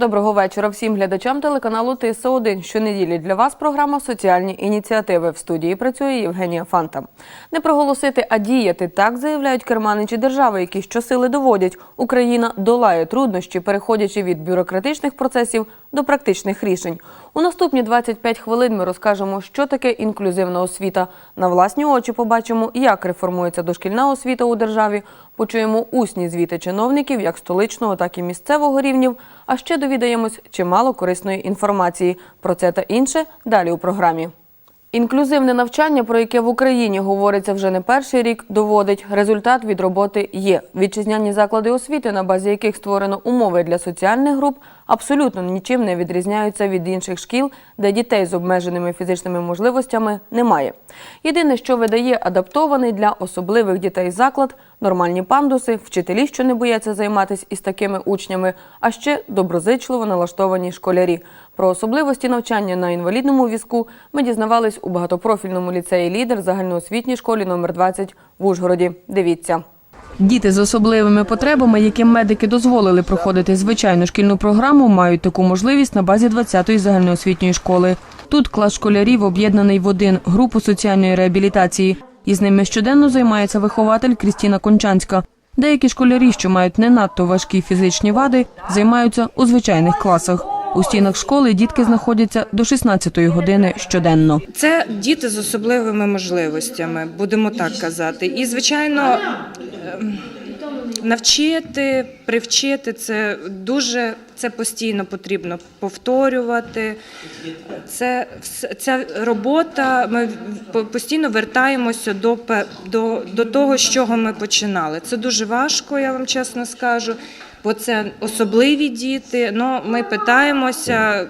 Доброго вечора всім глядачам телеканалу тсо 1 Щонеділі для вас програма Соціальні ініціативи. В студії працює Євгенія Фанта. Не проголосити, а діяти так заявляють керманичі держави, які щосили доводять, Україна долає труднощі, переходячи від бюрократичних процесів до практичних рішень. У наступні 25 хвилин ми розкажемо, що таке інклюзивна освіта. На власні очі побачимо, як реформується дошкільна освіта у державі. Почуємо усні звіти чиновників, як столичного, так і місцевого рівнів. А ще довідаємось чимало корисної інформації. Про це та інше далі у програмі. Інклюзивне навчання, про яке в Україні говориться вже не перший рік, доводить результат від роботи є. Вітчизняні заклади освіти, на базі яких створено умови для соціальних груп, абсолютно нічим не відрізняються від інших шкіл, де дітей з обмеженими фізичними можливостями немає. Єдине, що видає адаптований для особливих дітей заклад, нормальні пандуси, вчителі, що не бояться займатися із такими учнями, а ще доброзичливо налаштовані школярі. Про особливості навчання на інвалідному візку ми дізнавались у багатопрофільному ліцеї лідер загальноосвітній школі номер 20 в Ужгороді. Дивіться. Діти з особливими потребами, яким медики дозволили проходити звичайну шкільну програму, мають таку можливість на базі 20-ї загальноосвітньої школи. Тут клас школярів об'єднаний в один групу соціальної реабілітації. Із ними щоденно займається вихователь Крістіна Кончанська. Деякі школярі, що мають не надто важкі фізичні вади, займаються у звичайних класах. У стінах школи дітки знаходяться до 16-ї години щоденно. Це діти з особливими можливостями, будемо так казати. І, звичайно, ем, навчити, привчити це дуже це постійно потрібно повторювати. Це ця робота. Ми постійно вертаємося до, до, до того, з чого ми починали. Це дуже важко, я вам чесно скажу. Бо це особливі діти. Ну, ми питаємося.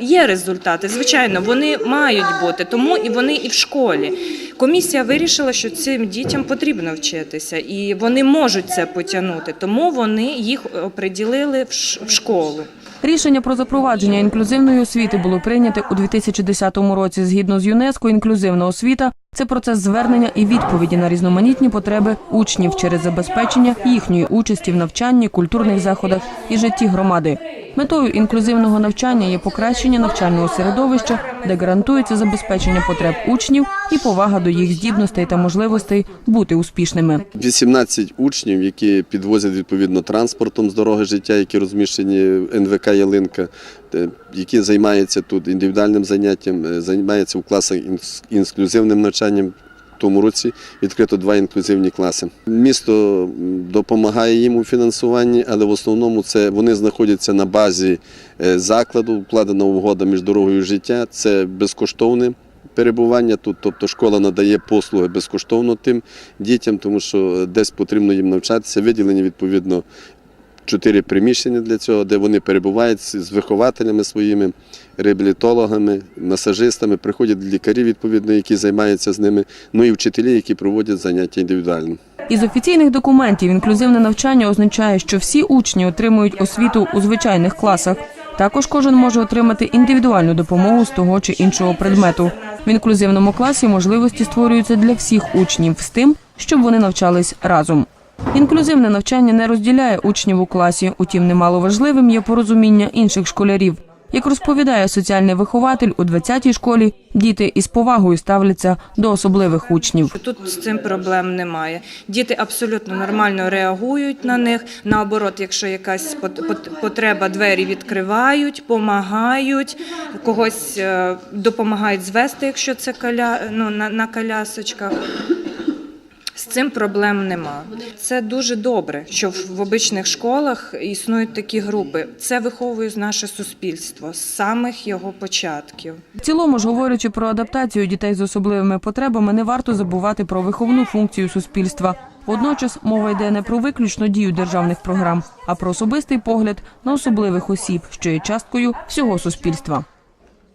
Є результати, звичайно, вони мають бути, тому і вони і в школі. Комісія вирішила, що цим дітям потрібно вчитися, і вони можуть це потягнути, тому вони їх оприділили в школу. Рішення про запровадження інклюзивної освіти було прийняте у 2010 році. Згідно з ЮНЕСКО, інклюзивна освіта це процес звернення і відповіді на різноманітні потреби учнів через забезпечення їхньої участі в навчанні, культурних заходах і житті громади. Метою інклюзивного навчання є покращення навчального середовища, де гарантується забезпечення потреб учнів і повага до їх здібностей та можливостей бути успішними. 18 учнів, які підвозять відповідно транспортом з дороги життя, які розміщені в НВК Ялинка, е, які займаються тут індивідуальним заняттям, е, займаються у класах інклюзивним навчанням. В тому році відкрито два інклюзивні класи. Місто допомагає їм у фінансуванні, але в основному це вони знаходяться на базі е, закладу, вкладена угода між дорогою життя. Це безкоштовне перебування тут, тобто школа надає послуги безкоштовно тим дітям, тому що е, десь потрібно їм навчатися. Виділені відповідно чотири приміщення для цього, де вони перебувають з вихователями своїми, реабілітологами, масажистами, приходять лікарі, відповідно, які займаються з ними, ну і вчителі, які проводять заняття індивідуально. Із офіційних документів інклюзивне навчання означає, що всі учні отримують освіту у звичайних класах. Також кожен може отримати індивідуальну допомогу з того чи іншого предмету. В інклюзивному класі можливості створюються для всіх учнів з тим, щоб вони навчались разом. Інклюзивне навчання не розділяє учнів у класі, утім, немало важливим є порозуміння інших школярів. Як розповідає соціальний вихователь у 20-й школі, діти із повагою ставляться до особливих учнів. Тут з цим проблем немає. Діти абсолютно нормально реагують на них. Наоборот, якщо якась пот- пот- потреба, двері відкривають, допомагають, когось е, допомагають звести, якщо це ну, на колясочках. З цим проблем нема. Це дуже добре, що в обичних школах існують такі групи. Це виховує наше суспільство з самих його початків. В цілому ж говорячи про адаптацію дітей з особливими потребами, не варто забувати про виховну функцію суспільства. Водночас мова йде не про виключно дію державних програм, а про особистий погляд на особливих осіб, що є часткою всього суспільства.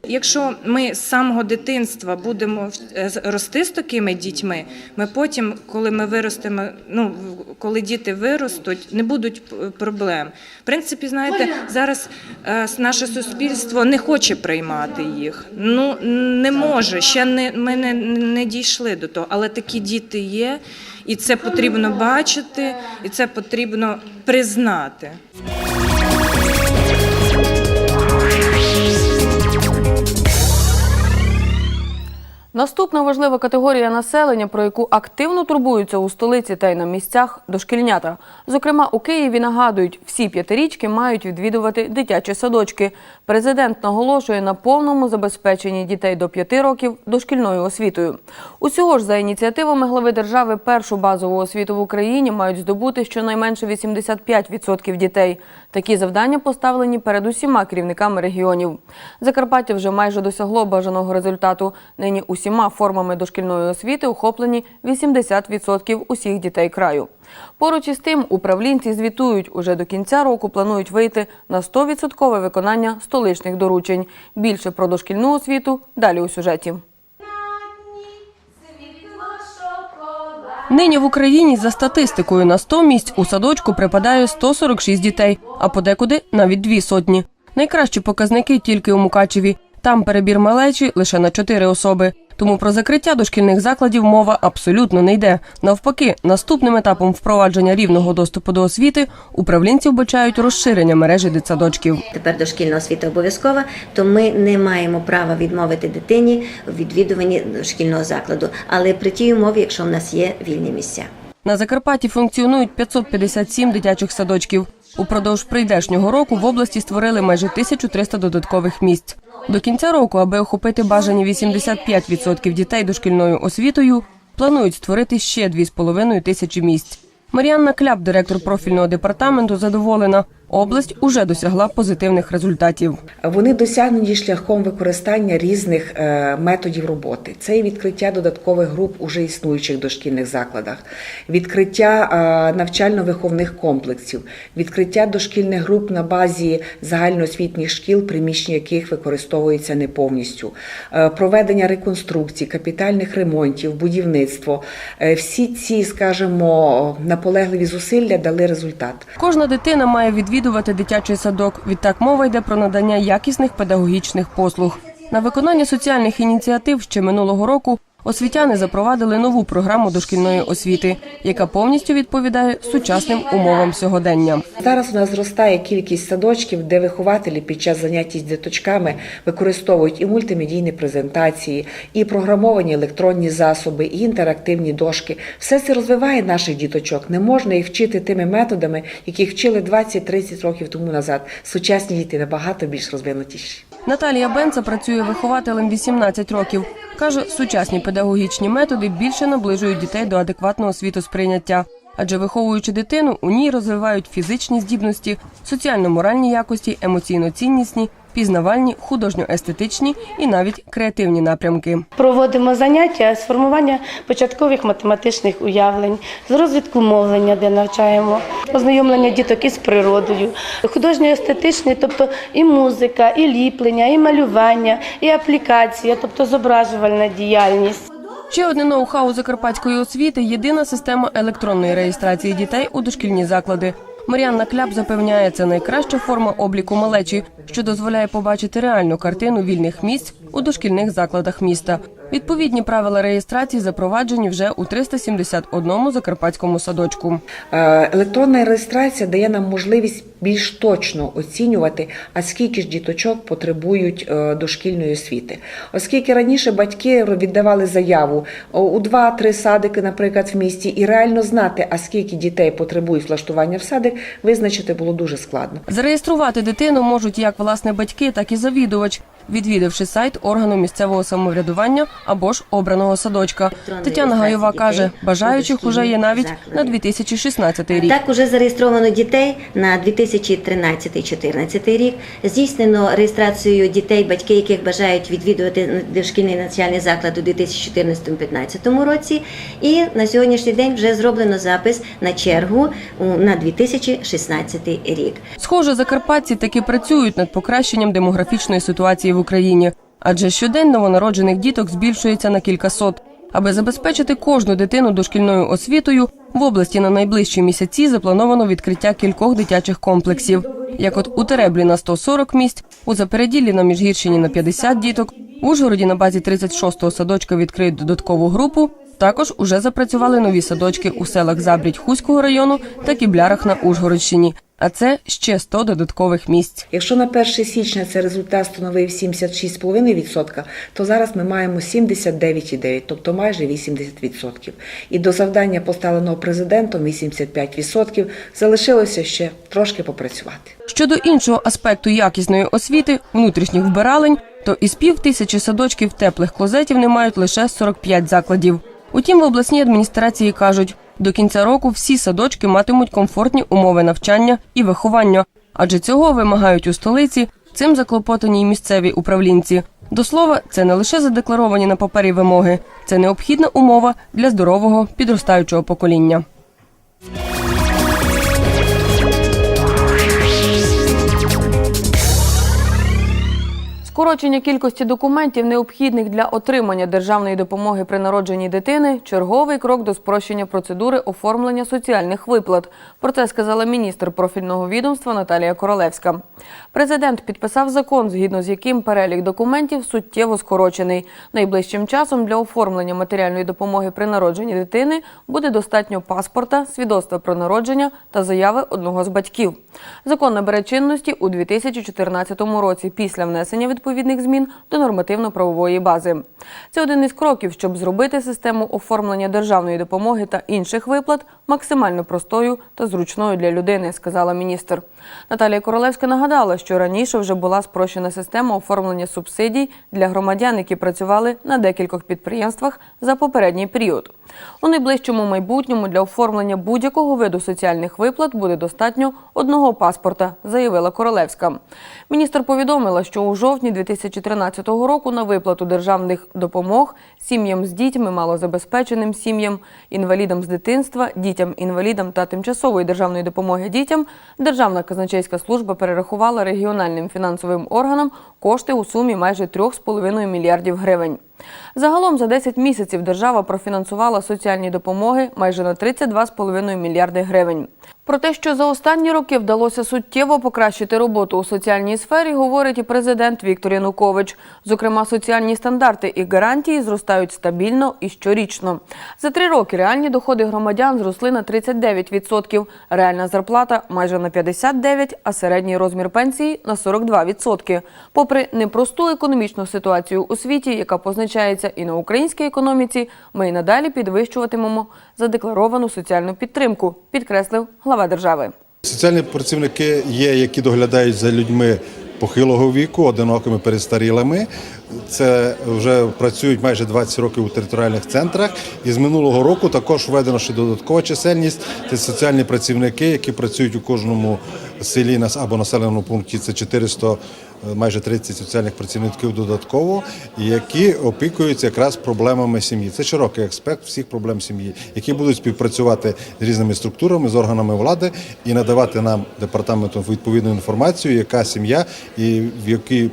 Якщо ми з самого дитинства будемо е, рости з такими дітьми, ми потім, коли ми виростемо, ну коли діти виростуть, не будуть проблем. В принципі, знаєте, зараз е, наше суспільство не хоче приймати їх. Ну не може. Ще не ми не, не дійшли до того, але такі діти є, і це потрібно бачити, і це потрібно признати. Наступна важлива категорія населення, про яку активно турбуються у столиці та й на місцях дошкільнята. Зокрема, у Києві нагадують, всі п'ятирічки мають відвідувати дитячі садочки. Президент наголошує на повному забезпеченні дітей до п'яти років дошкільною освітою. Усього ж за ініціативами глави держави першу базову освіту в Україні мають здобути щонайменше 85% дітей. Такі завдання поставлені перед усіма керівниками регіонів. Закарпаття вже майже досягло бажаного результату. Нині усіма формами дошкільної освіти охоплені 80% усіх дітей краю. Поруч із тим, управлінці звітують, уже до кінця року планують вийти на 100% виконання столичних доручень. Більше про дошкільну освіту далі у сюжеті. Нині в Україні за статистикою на 100 місць у садочку припадає 146 дітей, а подекуди навіть дві сотні. Найкращі показники тільки у Мукачеві. Там перебір малечі лише на 4 особи. Тому про закриття дошкільних закладів мова абсолютно не йде. Навпаки, наступним етапом впровадження рівного доступу до освіти управлінці вбачають розширення мережі дитсадочків. Тепер дошкільна освіта обов'язкова, то ми не маємо права відмовити дитині в відвідуванні шкільного закладу, але при тій умові, якщо в нас є вільні місця. На Закарпатті функціонують 557 дитячих садочків. Упродовж прийдешнього року в області створили майже 1300 додаткових місць. До кінця року, аби охопити бажані 85% дітей дошкільною освітою, планують створити ще 2,5 тисячі місць. Мар'янна Кляп, директор профільного департаменту, задоволена. Область уже досягла позитивних результатів. Вони досягнені шляхом використання різних е, методів роботи. Це і відкриття додаткових груп уже існуючих дошкільних закладах, відкриття е, навчально-виховних комплексів, відкриття дошкільних груп на базі загальноосвітніх шкіл, приміщення яких використовуються не повністю, е, проведення реконструкцій, капітальних ремонтів, будівництво. Всі ці, скажімо, наполегливі зусилля дали результат. Кожна дитина має відвідувати дитячий садок. Відтак мова йде про надання якісних педагогічних послуг. На виконання соціальних ініціатив ще минулого року освітяни запровадили нову програму дошкільної освіти, яка повністю відповідає сучасним умовам сьогодення. Зараз у нас зростає кількість садочків, де вихователі під час заняття з діточками використовують і мультимедійні презентації, і програмовані електронні засоби, і інтерактивні дошки. Все це розвиває наших діточок. Не можна їх вчити тими методами, яких вчили 20-30 років тому назад. Сучасні діти набагато більш розвинутіші. Наталія Бенца працює вихователем 18 років. Каже, сучасні педагогічні методи більше наближують дітей до адекватного світосприйняття. Адже виховуючи дитину, у ній розвивають фізичні здібності, соціально-моральні якості, емоційно-ціннісні, пізнавальні, художньо-естетичні і навіть креативні напрямки. Проводимо заняття з формування початкових математичних уявлень, з розвитку мовлення, де навчаємо, ознайомлення діток із природою, художньо-естетичний, тобто і музика, і ліплення, і малювання, і аплікація, тобто зображувальна діяльність. Ще одне ноу-хау закарпатської освіти єдина система електронної реєстрації дітей у дошкільні заклади. Мар'янна Кляп запевняє, це найкраща форма обліку малечі, що дозволяє побачити реальну картину вільних місць у дошкільних закладах міста. Відповідні правила реєстрації запроваджені вже у 371 закарпатському садочку. Е, Електронна реєстрація дає нам можливість більш точно оцінювати, а скільки ж діточок потребують е, дошкільної освіти. Оскільки раніше батьки віддавали заяву у 2-3 садики, наприклад, в місті, і реально знати, а скільки дітей потребують влаштування в садик, визначити було дуже складно. Зареєструвати дитину можуть як власне батьки, так і завідувач, відвідавши сайт органу місцевого самоврядування або ж обраного садочка. Тетяна Гайова каже, бажаючих уже є навіть на 2016 рік. Так уже зареєстровано дітей на 2013-2014 рік. Здійснено реєстрацію дітей, батьки яких бажають відвідувати дошкільний навчальний заклад у 2014-2015 році. І на сьогоднішній день вже зроблено запис на чергу на 2016 рік. Схоже, закарпатці таки працюють над покращенням демографічної ситуації в Україні, адже щодень новонароджених діток збільшується на кілька сот. Аби забезпечити кожну дитину дошкільною освітою, в області на найближчі місяці заплановано відкриття кількох дитячих комплексів. Як от у Тереблі на 140 місць, у Запереділлі на Міжгірщині на 50 діток, в Ужгороді на базі 36-го садочка відкриють додаткову групу. Також уже запрацювали нові садочки у селах Забрідь Хуського району та Кіблярах на Ужгородщині. А це ще 100 додаткових місць. Якщо на 1 січня цей результат становив 76,5%, то зараз ми маємо 79,9%, тобто майже 80%. І до завдання, поставленого президентом 85%, залишилося ще трошки попрацювати. Щодо іншого аспекту якісної освіти, внутрішніх вбиралень, то із пів тисячі садочків теплих клозетів не мають лише 45 закладів. Утім, в обласній адміністрації кажуть, до кінця року всі садочки матимуть комфортні умови навчання і виховання, адже цього вимагають у столиці цим заклопотані й місцеві управлінці. До слова, це не лише задекларовані на папері вимоги, це необхідна умова для здорового підростаючого покоління. Скорочення кількості документів, необхідних для отримання державної допомоги при народженні дитини черговий крок до спрощення процедури оформлення соціальних виплат. Про це сказала міністр профільного відомства Наталія Королевська. Президент підписав закон, згідно з яким перелік документів суттєво скорочений. Найближчим часом для оформлення матеріальної допомоги при народженні дитини буде достатньо паспорта, свідоцтва про народження та заяви одного з батьків. Закон набере чинності у 2014 році після внесення відповідних змін до нормативно-правової бази. Це один із кроків, щоб зробити систему оформлення державної допомоги та інших виплат максимально простою та зручною для людини, сказала міністр. Наталія Королевська нагадала, що раніше вже була спрощена система оформлення субсидій для громадян, які працювали на декількох підприємствах за попередній період. У найближчому майбутньому для оформлення будь-якого виду соціальних виплат буде достатньо одного паспорта, заявила Королевська. Міністр повідомила, що у жовтні 2013 року на виплату державних допомог сім'ям з дітьми, малозабезпеченим сім'ям, інвалідам з дитинства, дітям-інвалідам та тимчасової державної допомоги дітям Державна казначейська служба перерахувала регіональним фінансовим органам кошти у сумі майже 3,5 мільярдів гривень. Загалом за 10 місяців держава профінансувала соціальні допомоги майже на 32,5 мільярди гривень. Про те, що за останні роки вдалося суттєво покращити роботу у соціальній сфері, говорить і президент Віктор Янукович. Зокрема, соціальні стандарти і гарантії зростають стабільно і щорічно. За три роки реальні доходи громадян зросли на 39%, реальна зарплата майже на 59%, а середній розмір пенсії на 42%. Попри непросту економічну ситуацію у світі, яка позначається і на українській економіці, ми й надалі підвищуватимемо задекларовану соціальну підтримку, підкреслив глава держави. Соціальні працівники є, які доглядають за людьми похилого віку, одинокими перестарілими. Це вже працюють майже 20 років у територіальних центрах. І з минулого року також введено ще додаткова чисельність. Це соціальні працівники, які працюють у кожному селі або населеному пункті. Це 400 майже 30 соціальних працівників додатково, які опікуються якраз проблемами сім'ї. Це широкий аспект всіх проблем сім'ї, які будуть співпрацювати з різними структурами, з органами влади і надавати нам департаменту відповідну інформацію, яка сім'я і в якій е,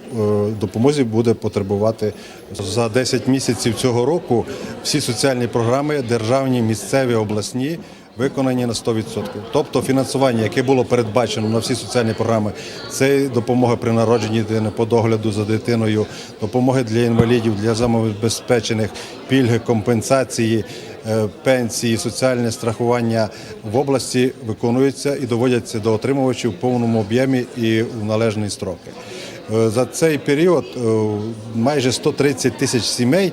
допомозі буде потребувати за 10 місяців цього року. Всі соціальні програми, державні, місцеві, обласні виконані на 100%. Тобто фінансування, яке було передбачено на всі соціальні програми, це допомога при народженні дитини, по догляду за дитиною, допомоги для інвалідів, для самозабезпечених, пільги, компенсації, е, пенсії, соціальне страхування в області виконуються і доводяться до отримувачів в повному об'ємі і в належні строки. Е, За цей період е, майже 130 тисяч сімей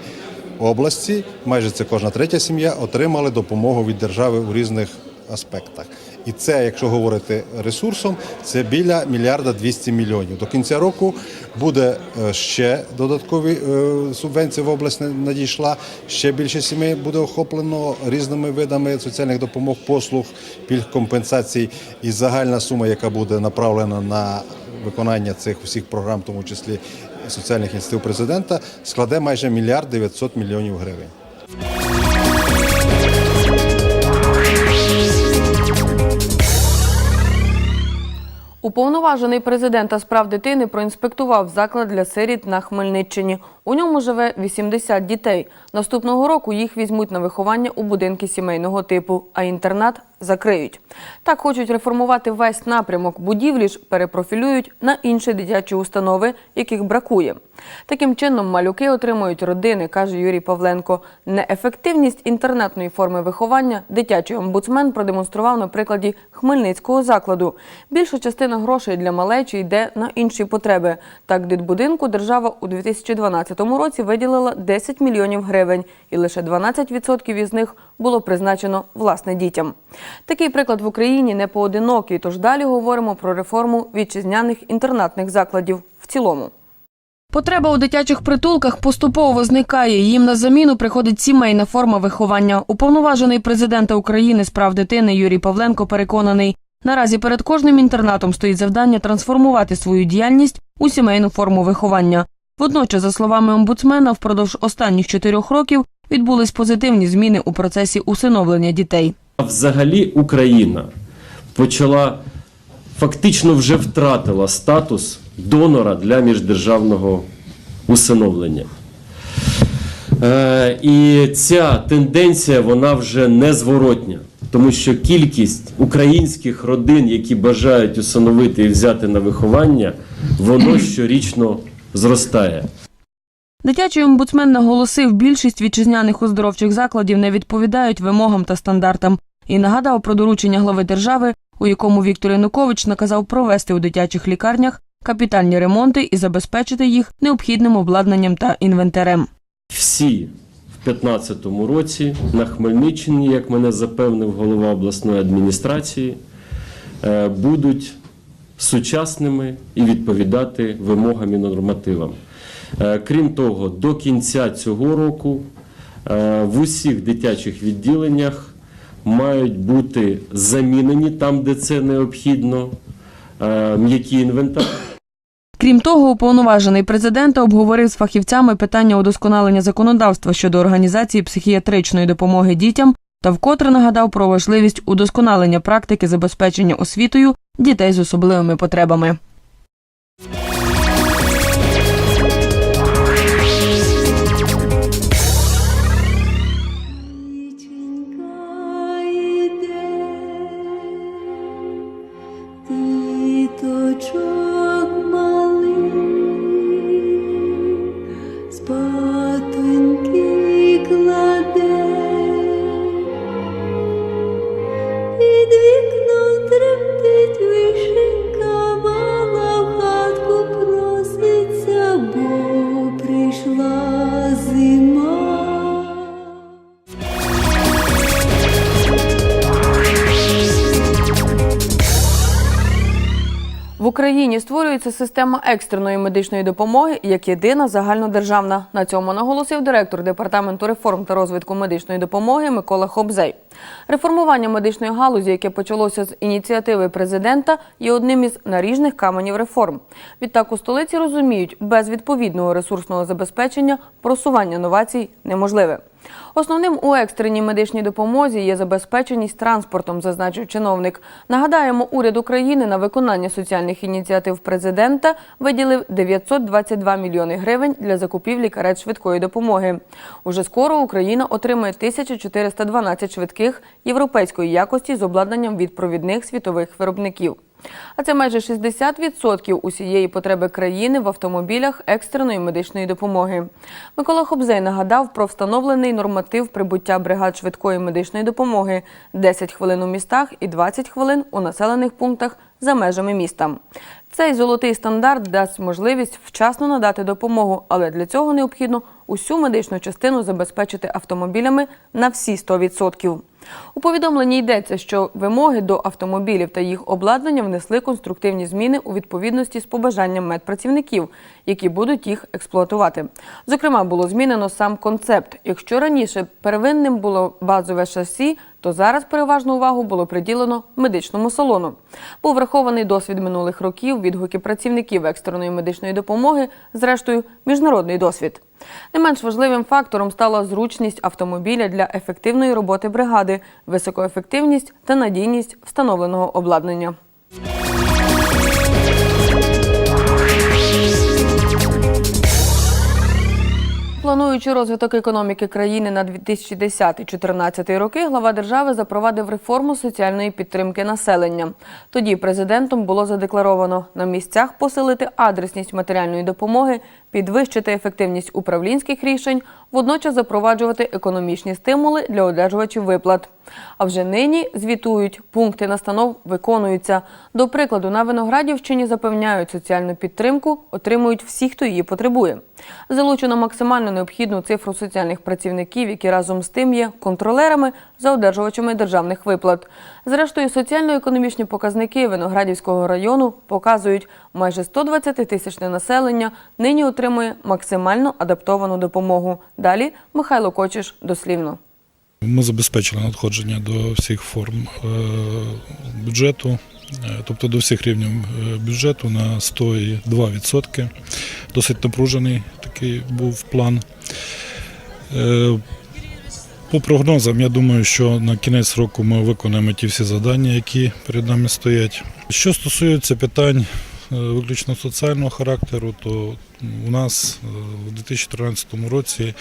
області, майже це кожна третя сім'я, отримали допомогу від держави у різних аспектах. І це, якщо говорити ресурсом, це біля мільярда 200 мільйонів. До кінця року буде е, ще додаткові е, субвенції в область надійшла. Ще більше сімей буде охоплено різними видами соціальних допомог, послуг, пільг компенсацій. І загальна сума, яка буде направлена на виконання цих усіх програм, в тому числі соціальних ініціатив президента, складе майже мільярд 900 мільйонів гривень. Уповноважений президента справ дитини проінспектував заклад для сиріт на Хмельниччині. У ньому живе 80 дітей. Наступного року їх візьмуть на виховання у будинки сімейного типу, а інтернат закриють. Так хочуть реформувати весь напрямок будівлі ж перепрофілюють на інші дитячі установи, яких бракує. Таким чином, малюки отримують родини, каже Юрій Павленко. Неефективність інтернатної форми виховання дитячий омбудсмен продемонстрував на прикладі Хмельницького закладу. Більша частина грошей для малечі йде на інші потреби. Так, дитбудинку держава у 2012 році виділила 10 мільйонів гривень, і лише 12% із них було призначено власне дітям. Такий приклад в Україні не поодинокий, тож далі говоримо про реформу вітчизняних інтернатних закладів в цілому. Потреба у дитячих притулках поступово зникає. Їм на заміну приходить сімейна форма виховання. Уповноважений президента України з прав дитини Юрій Павленко переконаний, наразі перед кожним інтернатом стоїть завдання трансформувати свою діяльність у сімейну форму виховання. Водночас, за словами омбудсмена, впродовж останніх чотирьох років відбулись позитивні зміни у процесі усиновлення дітей. Взагалі Україна почала фактично вже втратила статус донора для міждержавного усиновлення. Е, і ця тенденція вона вже незворотня, тому що кількість українських родин, які бажають усиновити і взяти на виховання, воно щорічно зростає. Дитячий омбудсмен наголосив, більшість вітчизняних оздоровчих закладів не відповідають вимогам та стандартам і нагадав про доручення глави держави, у якому Віктор Янукович наказав провести у дитячих лікарнях капітальні ремонти і забезпечити їх необхідним обладнанням та інвентарем. всі в 2015 році на Хмельниччині, як мене запевнив голова обласної адміністрації, е, будуть сучасними і відповідати вимогам і нормативам. Е, Крім того, до кінця цього року е, в усіх дитячих відділеннях мають бути замінені там, де це необхідно, е, м'який інвентар. Крім того, уповноважений президента обговорив з фахівцями питання удосконалення законодавства щодо організації психіатричної допомоги дітям та вкотре нагадав про важливість удосконалення практики забезпечення освітою дітей з особливими потребами. Створюється система екстреної медичної допомоги як єдина загальнодержавна. На цьому наголосив директор департаменту реформ та розвитку медичної допомоги Микола Хобзей. Реформування медичної галузі, яке почалося з ініціативи президента, є одним із наріжних каменів реформ. Відтак у столиці розуміють, без відповідного ресурсного забезпечення просування новацій неможливе. Основним у екстреній медичній допомозі є забезпеченість транспортом, зазначив чиновник. Нагадаємо, уряд України на виконання соціальних ініціатив президента виділив 922 мільйони гривень для закупівлі карет швидкої допомоги. Уже скоро Україна отримає 1412 швидких європейської якості з обладнанням від провідних світових виробників. А це майже 60% усієї потреби країни в автомобілях екстреної медичної допомоги. Микола Хобзей нагадав про встановлений норматив прибуття бригад швидкої медичної допомоги 10 хвилин у містах і 20 хвилин у населених пунктах за межами міста. Цей золотий стандарт дасть можливість вчасно надати допомогу, але для цього необхідно усю медичну частину забезпечити автомобілями на всі 100%. У повідомленні йдеться, що вимоги до автомобілів та їх обладнання внесли конструктивні зміни у відповідності з побажанням медпрацівників, які будуть їх експлуатувати. Зокрема, було змінено сам концепт. Якщо раніше первинним було базове шасі, то зараз переважну увагу було приділено медичному салону. Був врахований досвід минулих років, відгуки працівників екстреної медичної допомоги, зрештою, міжнародний досвід. Не менш важливим фактором стала зручність автомобіля для ефективної роботи бригади, високоефективність та надійність встановленого обладнання. Плануючи розвиток економіки країни на 2010-2014 роки, глава держави запровадив реформу соціальної підтримки населення. Тоді президентом було задекларовано на місцях посилити адресність матеріальної допомоги, підвищити ефективність управлінських рішень, водночас запроваджувати економічні стимули для одержувачів виплат. А вже нині звітують, пункти настанов виконуються. До прикладу, на Виноградівщині запевняють, соціальну підтримку отримують всі, хто її потребує. Залучено максимально необхідну цифру соціальних працівників, які разом з тим є контролерами за одержувачами державних виплат. Зрештою, соціально-економічні показники Виноградівського району показують, майже 120 тисячне населення нині отримує максимально адаптовану допомогу. Далі Михайло Кочиш дослівно. Ми забезпечили надходження до всіх форм е, бюджету, е, тобто до всіх рівнів е, бюджету на 102%. Досить напружений такий був план. По прогнозам, я думаю, що на кінець року ми виконаємо ті всі завдання, які перед нами стоять. Що стосується питань е, виключно соціального характеру, то у нас е, у 2013 році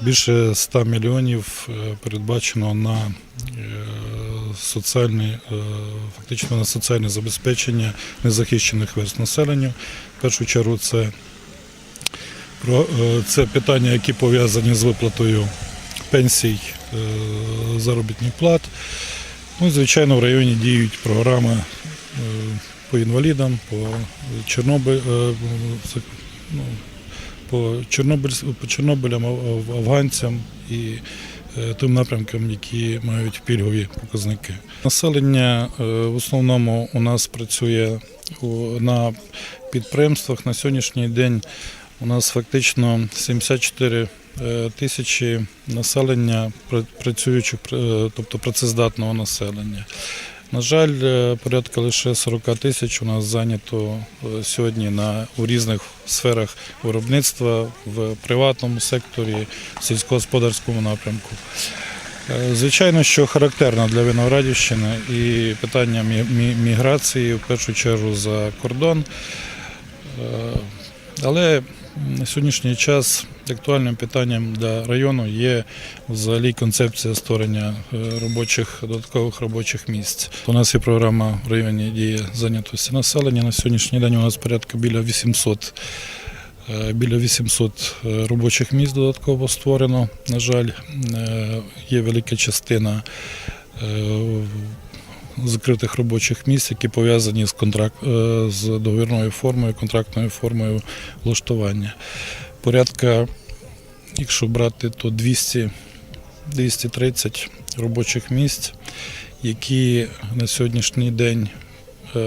більше 100 мільйонів е, передбачено на соціальне, фактично на соціальне забезпечення незахищених верст населення. В першу чергу це, це питання, які пов'язані з виплатою пенсій, е, заробітних плат. Ну, і, звичайно, в районі діють програми е, по інвалідам, по Чорнобиль, е, ну, по, Чорнобиль, по Чорнобилям, афганцям і тим напрямкам, які мають пільгові показники. Населення в основному у нас працює на підприємствах. На сьогоднішній день у нас фактично 74 е, тисячі населення пра- працюючих, е, тобто працездатного населення. На жаль, е, порядка лише 40 тисяч у нас зайнято е, сьогодні на у різних сферах виробництва в приватному секторі, сільськогосподарському напрямку. Е, Звичайно, що характерно для Виноградівщини і питання мі- мі- міграції, в першу чергу за кордон. Е, Але на сьогоднішній час актуальним питанням для району є взагалі концепція створення е, робочих додаткових робочих місць. У нас є програма в районі дії зайнятості населення. На сьогоднішній день у нас порядка біля 800 е, Біля 800 е, робочих місць додатково створено. На жаль, є велика частина закритих робочих місць, які пов'язані з контракт з договірною формою, контрактною формою влаштування. Порядка, якщо брати, то 200, 230 робочих місць, які на сьогоднішній день е,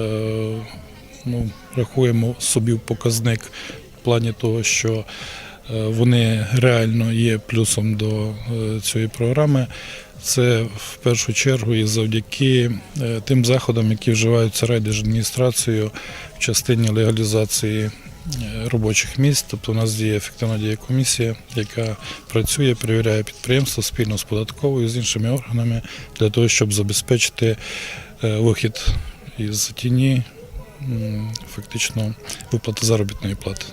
ну, рахуємо собі показник в плані того, що е, вони реально є плюсом до е, цієї програми. Це в першу чергу і завдяки тим заходам, які вживаються райдержадміністрацією в частині легалізації робочих місць. Тобто у нас діє ефективна діє комісія, яка працює, перевіряє підприємство спільно з податковою з іншими органами для того, щоб забезпечити е, вихід із тіні, фактично виплати заробітної плати.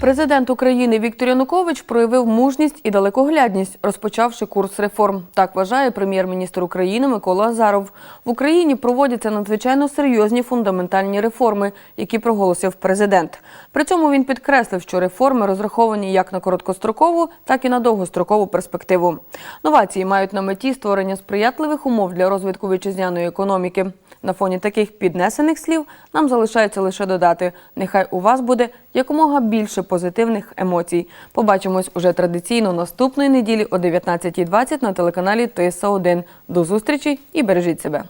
Президент України Віктор Янукович проявив мужність і далекоглядність, розпочавши курс реформ. Так вважає прем'єр-міністр України Микола Азаров. В Україні проводяться надзвичайно серйозні фундаментальні реформи, які проголосив президент. При цьому він підкреслив, що реформи розраховані як на короткострокову, так і на довгострокову перспективу. Новації мають на меті створення сприятливих умов для розвитку вітчизняної економіки. На фоні таких піднесених слів нам залишається лише додати: нехай у вас буде якомога більше позитивних емоцій. Побачимось уже традиційно наступної неділі о 19.20 на телеканалі ТСА 1 До зустрічі і бережіть себе.